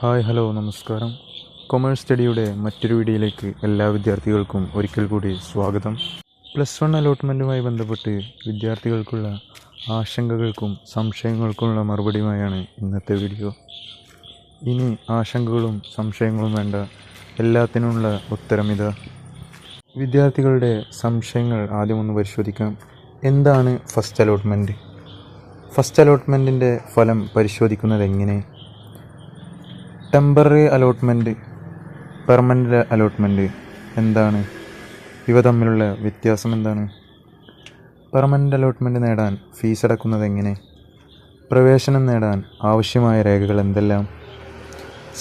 Hi hello നമസ്കാരം. Commerce സ്റ്റഡിയുടെ മറ്റൊരു വീഡിയോയിലേക്ക് എല്ലാ വിദ്യാർത്ഥികൾക്കും ഒരിക്കൽ കൂടി സ്വാഗതം. പ്ലസ് വൺ അലോട്ട്മെന്റുമായി ബന്ധപ്പെട്ട് വിദ്യാർത്ഥികൾക്കുള്ള ആശങ്കകൾക്കും സംശയങ്ങൾക്കുമുള്ള മറുപടിയുമായാണ് ഇന്നത്തെ വീഡിയോ. ഇനി ആശങ്കകളും സംശയങ്ങളും വേണ്ട. എല്ലാത്തിനുമുള്ള ഉത്തരം ഇതാ. വിദ്യാർത്ഥികളുടെ സംശയങ്ങൾ ആദ്യമൊന്ന് പരിശോധിക്കാം. എന്താണ് ഫസ്റ്റ് അലോട്ട്മെന്റ് ഫസ്റ്റ് അലോട്ട്മെന്റിന്റെ ഫലം പരിശോധിക്കുന്നത് എങ്ങനെ? ടെമ്പററി അലോട്ട്മെന്റ് പെർമനന്റ് അലോട്ട്മെന്റ് എന്താണ്? ഇവ തമ്മിലുള്ള വ്യത്യാസം എന്താണ്? പെർമനന്റ് അലോട്ട്മെന്റ് നേടാൻ ഫീസ് അടക്കുന്നത് എങ്ങനെ? പ്രവേശനം നേടാൻ ആവശ്യമായ രേഖകൾ എന്തെല്ലാം?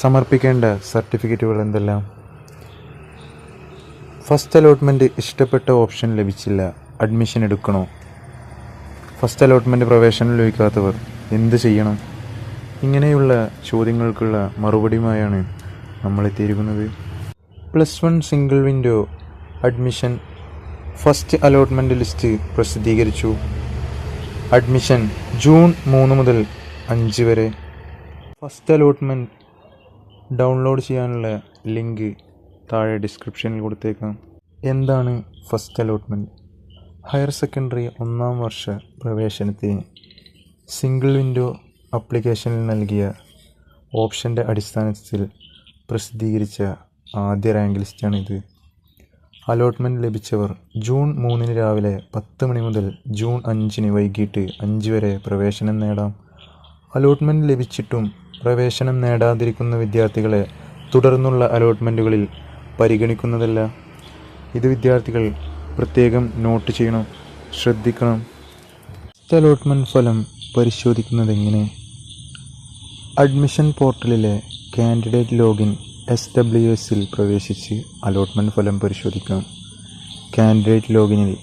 സമർപ്പിക്കേണ്ട സർട്ടിഫിക്കറ്റുകൾ എന്തെല്ലാം? ഫസ്റ്റ് അലോട്ട്മെന്റ് ഇഷ്ടപ്പെട്ട ഓപ്ഷൻ ലഭിച്ചില്ല അഡ്മിഷൻ എടുക്കണോ? ഫസ്റ്റ് അലോട്ട്മെന്റ് പ്രവേശനം ലഭിക്കാത്തവർ എന്ത് ചെയ്യണം? ഇങ്ങനെയുള്ള ചോദ്യങ്ങൾക്കുള്ള മറുപടിയുമായാണ് നമ്മൾ എത്തിയിരിക്കുന്നത് plus one single window admission first allotment list പ്രസിദ്ധീകരിച്ചു. അഡ്മിഷൻ ജൂൺ മൂന്ന് മുതൽ അഞ്ച് വരെ. ഫസ്റ്റ് അലോട്ട്മെന്റ് ഡൗൺലോഡ് ചെയ്യാനുള്ള ലിങ്ക് താഴെ ഡിസ്ക്രിപ്ഷനിൽ കൊടുത്തേക്കാം. എന്താണ് ഫസ്റ്റ് അലോട്ട്മെന്റ് ഹയർ സെക്കൻഡറി ഒന്നാം വർഷ പ്രവേശനത്തിന് സിംഗിൾ വിൻഡോ അപ്ലിക്കേഷനിൽ നൽകിയ ഓപ്ഷന്റെ അടിസ്ഥാനത്തിൽ പ്രസിദ്ധീകരിച്ച ആദ്യ റാങ്ക് ലിസ്റ്റാണിത്. അലോട്ട്മെന്റ് ലഭിച്ചവർ ജൂൺ മൂന്നിന് രാവിലെ പത്ത് മണി മുതൽ ജൂൺ അഞ്ചിന് വൈകിട്ട് അഞ്ച് വരെ പ്രവേശനം നേടാം. അലോട്ട്മെന്റ് ലഭിച്ചിട്ടും പ്രവേശനം നേടാതിരിക്കുന്ന വിദ്യാർത്ഥികളെ തുടർന്നുള്ള അലോട്ട്മെന്റുകളിൽ പരിഗണിക്കുന്നതല്ല. ഇത് വിദ്യാർത്ഥികൾ പ്രത്യേകം നോട്ട് ചെയ്യണം ശ്രദ്ധിക്കണം. അലോട്ട്മെന്റ് ഫലം പരിശോധിക്കുന്നത് എങ്ങനെ അഡ്മിഷൻ പോർട്ടലിലെ കാൻഡിഡേറ്റ് ലോഗിൻ എസ് ഡബ്ല്യു എസിൽ പ്രവേശിച്ച് അലോട്ട്മെന്റ് ഫലം പരിശോധിക്കാം. Candidate ലോഗിനിൽ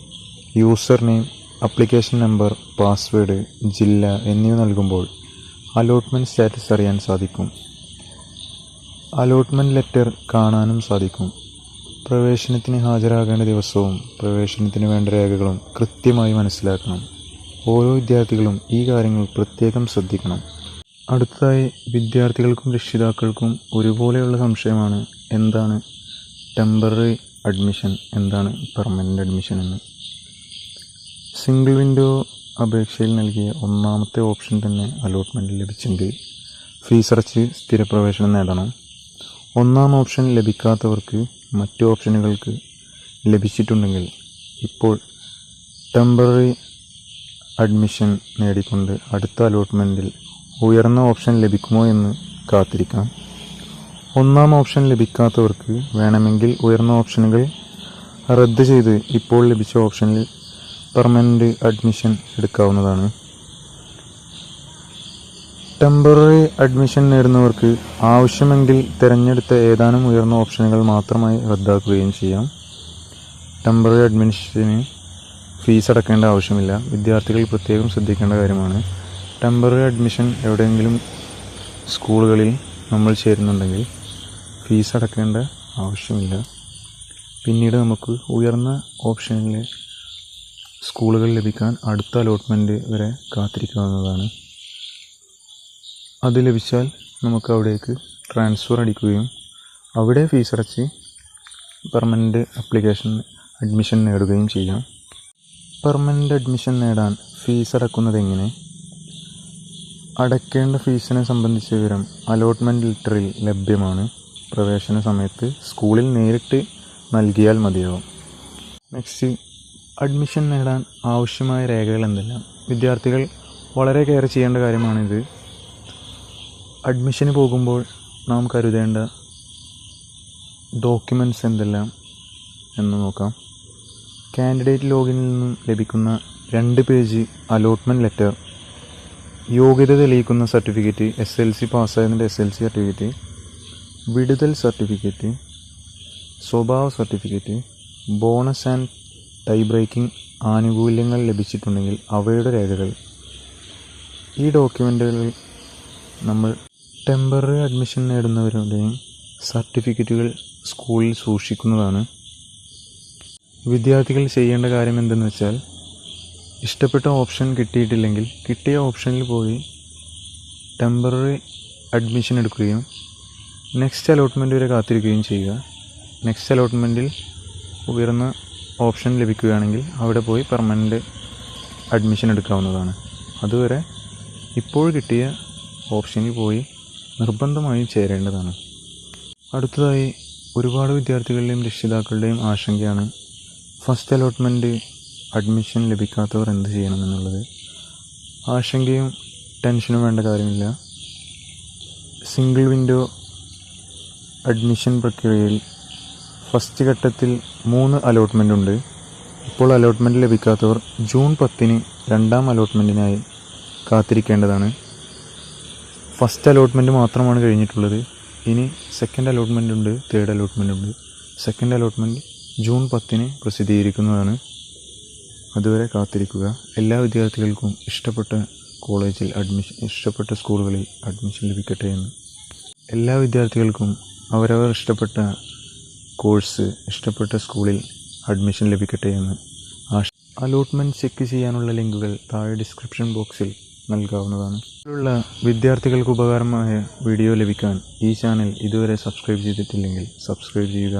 user name application number password ജില്ല എന്നിവ നൽകുമ്പോൾ അലോട്ട്മെന്റ് സ്റ്റാറ്റസ് അറിയാൻ സാധിക്കും. അലോട്ട്മെന്റ് ലെറ്റർ കാണാനും സാധിക്കും. പ്രവേശനത്തിന് ഹാജരാകേണ്ട ദിവസവും പ്രവേശനത്തിന് വേണ്ട രേഖകളും കൃത്യമായി മനസ്സിലാക്കണം. ഓരോ വിദ്യാർത്ഥികളും ഈ കാര്യങ്ങൾ പ്രത്യേകം ശ്രദ്ധിക്കണം. അടുത്തതായി വിദ്യാർത്ഥികൾക്കും രക്ഷിതാക്കൾക്കും ഒരുപോലെയുള്ള സംശയമാണ് എന്താണ് ടെമ്പററി അഡ്മിഷൻ എന്താണ് പെർമനന്റ് അഡ്മിഷൻ എന്ന്. സിംഗിൾ വിൻഡോ അപേക്ഷയിൽ നൽകിയ ഒന്നാമത്തെ ഓപ്ഷൻ തന്നെ അലോട്ട്മെന്റ് ലഭിച്ചെങ്കിൽ ഫീസ് അടച്ച് സ്ഥിരപ്രവേശനം നേടണം. ഒന്നാം ഓപ്ഷൻ ലഭിക്കാത്തവർക്ക് മറ്റു ഓപ്ഷനുകൾക്ക് ലഭിച്ചിട്ടുണ്ടെങ്കിൽ ഇപ്പോൾ ടെമ്പററി അഡ്മിഷൻ നേടിക്കൊണ്ട് അടുത്ത അലോട്ട്മെന്റിൽ ഉയർന്ന ഓപ്ഷൻ ലഭിക്കുമോ എന്ന് കാത്തിരിക്കാം. ഒന്നാം ഓപ്ഷൻ ലഭിക്കാത്തവർക്ക് വേണമെങ്കിൽ ഉയർന്ന ഓപ്ഷനുകൾ റദ്ദ് ചെയ്ത് ഇപ്പോൾ ലഭിച്ച ഓപ്ഷനിൽ പെർമനന്റ് അഡ്മിഷൻ എടുക്കാവുന്നതാണ്. ടെമ്പററി അഡ്മിഷൻ നേടുന്നവർക്ക് ആവശ്യമെങ്കിൽ തിരഞ്ഞെടുത്ത ഏതാനും ഉയർന്ന ഓപ്ഷനുകൾ മാത്രമായി റദ്ദാക്കുകയും ചെയ്യാം. ടെമ്പററി അഡ്മിഷന് ഫീസ് അടക്കേണ്ട ആവശ്യമില്ല. വിദ്യാർത്ഥികൾ പ്രത്യേകം ശ്രദ്ധിക്കേണ്ട കാര്യമാണ്. ടെമ്പററി അഡ്മിഷൻ എവിടെയെങ്കിലും സ്കൂളുകളിൽ നമ്മൾ ചേരുന്നുണ്ടെങ്കിൽ ഫീസ് അടക്കേണ്ട ആവശ്യമില്ല. പിന്നീട് നമുക്ക് ഉയർന്ന ഓപ്ഷനിൽ സ്കൂളുകൾ ലഭിക്കാൻ അടുത്ത അലോട്ട്മെന്റ് വരെ കാത്തിരിക്കാവുന്നതാണ്. അത് ലഭിച്ചാൽ നമുക്ക് അവിടേക്ക് ട്രാൻസ്ഫർ അടിക്കുകയും അവിടെ ഫീസ് അടച്ച് പെർമനന്റ് അപ്ലിക്കേഷൻ അഡ്മിഷൻ നേടുകയും ചെയ്യാം. പെർമനന്റ് അഡ്മിഷൻ നേടാൻ ഫീസ് അടക്കുന്നത് എങ്ങനെ? അടയ്ക്കേണ്ട ഫീസിനെ സംബന്ധിച്ച വിവരം അലോട്ട്മെന്റ് ലെറ്ററിൽ ലഭ്യമാണ്. പ്രവേശന സമയത്ത് സ്കൂളിൽ നേരിട്ട് നൽകിയാൽ മതിയാവും. നെക്സ്റ്റ് അഡ്മിഷൻ നേടാൻ ആവശ്യമായ രേഖകൾ എന്തെല്ലാം? വിദ്യാർത്ഥികൾ വളരെ കെയർ ചെയ്യേണ്ട കാര്യമാണിത്. അഡ്മിഷന് പോകുമ്പോൾ നാം കരുതേണ്ട ഡോക്യുമെന്റ്സ് എന്തെല്ലാം എന്ന് നോക്കാം. കാൻഡിഡേറ്റ് ലോഗിനിൽ നിന്നും ലഭിക്കുന്ന രണ്ട് പേജ് അലോട്ട്മെന്റ് ലെറ്റർ യോഗ്യത തെളിയിക്കുന്ന സർട്ടിഫിക്കറ്റ് എസ് എൽ സി പാസ്സായതിന്റെ എസ് എൽ സി സർട്ടിഫിക്കറ്റ് വിടുതൽ സർട്ടിഫിക്കറ്റ് സ്വഭാവ certificate bonus and tie breaking ആനുകൂല്യങ്ങൾ ലഭിച്ചിട്ടുണ്ടെങ്കിൽ അവയുടെ രേഖകൾ. ഈ ഡോക്യുമെന്റുകളിൽ നമ്മൾ ടെമ്പററി അഡ്മിഷൻ നേടുന്നവരുടെയും സർട്ടിഫിക്കറ്റുകൾ സ്കൂളിൽ സൂക്ഷിക്കുന്നതാണ്. വിദ്യാർത്ഥികൾ ചെയ്യേണ്ട കാര്യം എന്തെന്ന് വെച്ചാൽ ഇഷ്ടപ്പെട്ട ഓപ്ഷൻ കിട്ടിയിട്ടില്ലെങ്കിൽ കിട്ടിയ ഓപ്ഷനിൽ പോയി ടെമ്പററി അഡ്മിഷൻ എടുക്കുകയും നെക്സ്റ്റ് അലോട്ട്മെന്റ് വരെ കാത്തിരിക്കുകയും ചെയ്യുക. നെക്സ്റ്റ് അലോട്ട്മെന്റിൽ ഉയർന്ന ഓപ്ഷൻ ലഭിക്കുകയാണെങ്കിൽ അവിടെ പോയി പെർമനന്റ് അഡ്മിഷൻ എടുക്കാവുന്നതാണ്. അതുവരെ ഇപ്പോൾ കിട്ടിയ ഓപ്ഷനിൽ പോയി നിർബന്ധമായും ചേരേണ്ടതാണ്. അടുത്തതായി ഒരുപാട് വിദ്യാർത്ഥികളുടെയും രക്ഷിതാക്കളുടെയും ആശങ്കയാണ് ഫസ്റ്റ് അലോട്ട്മെന്റ് അഡ്മിഷൻ ലഭിക്കാത്തവർ എന്ത് ചെയ്യണമെന്നുള്ളത് ആശങ്കയും ടെൻഷനും വേണ്ട കാര്യമില്ല. സിംഗിൾ വിൻഡോ അഡ്മിഷൻ പ്രക്രിയയിൽ ഫസ്റ്റ് ഘട്ടത്തിൽ മൂന്ന് അലോട്ട്മെന്റ് ഉണ്ട്. ഇപ്പോൾ അലോട്ട്മെന്റ് ലഭിക്കാത്തവർ ജൂൺ പത്തിന് രണ്ടാം അലോട്ട്മെന്റിനായി കാത്തിരിക്കേണ്ടതാണ്. ഫസ്റ്റ് അലോട്ട്മെന്റ് മാത്രമാണ് കഴിഞ്ഞിട്ടുള്ളത്. ഇനി സെക്കൻഡ് അലോട്ട്മെന്റ് ഉണ്ട് തേർഡ് അലോട്ട്മെന്റ് ഉണ്ട്. സെക്കൻഡ് അലോട്ട്മെന്റ് ജൂൺ പത്തിന് പ്രസിദ്ധീകരിക്കുന്നതാണ്. അതുവരെ കാത്തിരിക്കുക. എല്ലാ വിദ്യാർത്ഥികൾക്കും ഇഷ്ടപ്പെട്ട കോളേജിൽ അഡ്മിഷൻ ഇഷ്ടപ്പെട്ട സ്കൂളുകളിൽ അഡ്മിഷൻ ലഭിക്കട്ടെ എന്ന്. എല്ലാ വിദ്യാർത്ഥികൾക്കും അവരവർ ഇഷ്ടപ്പെട്ട കോഴ്സ് ഇഷ്ടപ്പെട്ട സ്കൂളിൽ അഡ്മിഷൻ ലഭിക്കട്ടെ എന്ന് അലോട്ട്മെന്റ് ചെക്ക് ചെയ്യാനുള്ള ലിങ്കുകൾ താഴെ ഡിസ്ക്രിപ്ഷൻ ബോക്സിൽ നൽകാവുന്നതാണ്. ഇതിലുള്ള വിദ്യാർത്ഥികൾക്ക് ഉപകാരമായ വീഡിയോ ലഭിക്കാൻ ഈ ചാനൽ ഇതുവരെ സബ്സ്ക്രൈബ് ചെയ്തിട്ടില്ലെങ്കിൽ സബ്സ്ക്രൈബ് ചെയ്യുക.